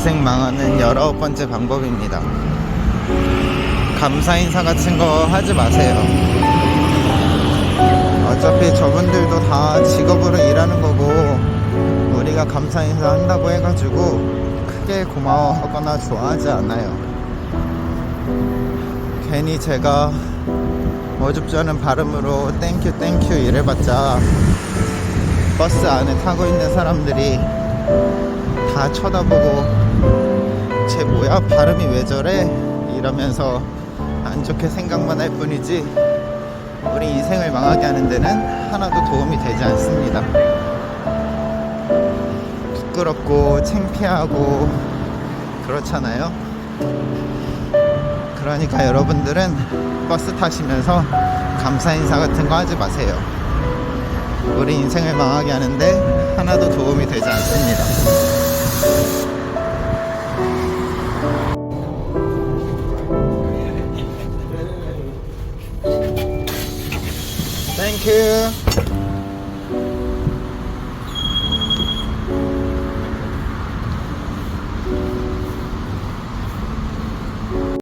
인생 망하는 열아홉 번째 방법입니다. 감사 인사 같은 거 하지 마세요. 어차피 저분들도 다 직업으로 일하는 거고 우리가 감사 인사 한다고 해가지고 크게 고마워하거나 좋아하지 않아요. 괜히 제가 어줍지 않은 발음으로 땡큐 땡큐 이래봤자 버스 안에 타고 있는 사람들이 다 쳐다보고 쟤 뭐야 발음이 왜 저래 이러면서 안 좋게 생각만 할 뿐이지 우리 인생을 망하게 하는 데는 하나도 도움이 되지 않습니다. 부끄럽고 창피하고 그렇잖아요. 그러니까 여러분들은 버스 타시면서 감사 인사 같은 거 하지 마세요. 우리 인생을 망하게 하는데 하나도 도움이 되지 않습니다. Thank you.